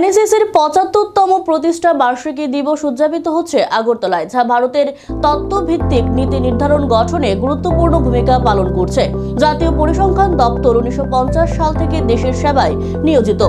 NSS এর পঁচাত্তরতম প্রতিষ্ঠা বার্ষিকী দিবস উদযাপিত হচ্ছে আগরতলায়, যা ভারতের তত্ত্বভিত্তিক নীতি নির্ধারণ গঠনে গুরুত্বপূর্ণ ভূমিকা পালন করছে। জাতীয় পরিসংখ্যান দপ্তর উনিশশো পঞ্চাশ সাল থেকে দেশের সেবায় নিয়োজিত।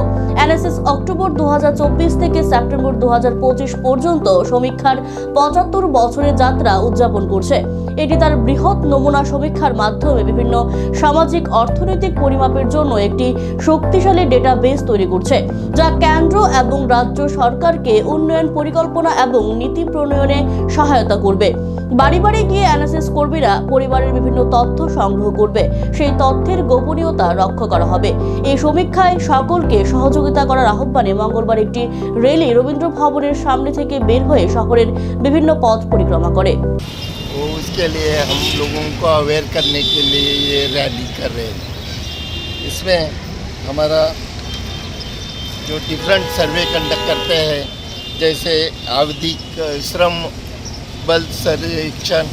এনএসএস অক্টোবর দু হাজার চব্বিশ থেকে সেপ্টেম্বর দু হাজার পঁচিশ পর্যন্ত সমীক্ষার পঁচাত্তর বছরের যাত্রা উদযাপন করছে। এটি তার বৃহৎ নমুনা সমীক্ষার মাধ্যমে বিভিন্ন সামাজিক, অর্থনৈতিক পরিমাপের জন্য একটি শক্তিশালী ডেটা বেস তৈরি করছে, যা কেন্দ্র এবং রাজ্য সরকারকে উন্নয়ন পরিকল্পনা এবং নীতি প্রণয়নে সহায়তা করবে। বাড়ি বাড়ি গিয়ে এনএসএস কর্মীরা পরিবারের বিভিন্ন তথ্য সংগ্রহ করবে সেই তথ্যের গোপনীয়তা রক্ষা করা হবে এই সমীক্ষায় সকলকে সহযোগিতা করার আহ্বানে মঙ্গলবার একটি রেলি রবীন্দ্র ভবনের সামনে থেকে বের হয়ে শহরের বিভিন্ন পথ পরিক্রমা করে वो उसके लिए हम लोगों को अवेयर करने के लिए ये रैली कर रहे हैं इसमें हमारा जो डिफरेंट सर्वे कंडक्ट करते हैं जैसे आवधिक श्रम बल सर्वेक्षण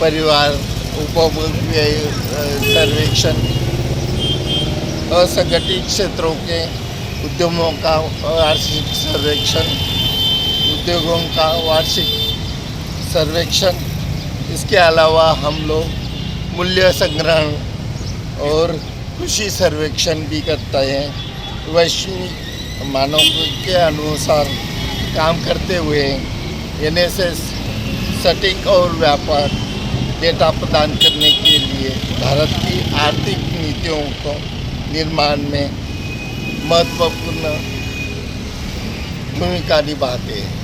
परिवार उपभोग सर्वेक्षण, असंगठित क्षेत्रों के उद्यमों का वार्षिक सर्वेक्षण, उद्योगों का वार्षिक सर्वेक्षण। इसके अलावा हम लोग मूल्य संग्रहण और कृषि सर्वेक्षण भी करते हैं। वैश्विक मानकों के अनुसार काम करते हुए एन एस एस सटीक और व्यापार, डेटा प्रदान करने के लिए भारत की आर्थिक नीतियों को निर्माण में महत्वपूर्ण भूमिका निभाते हैं।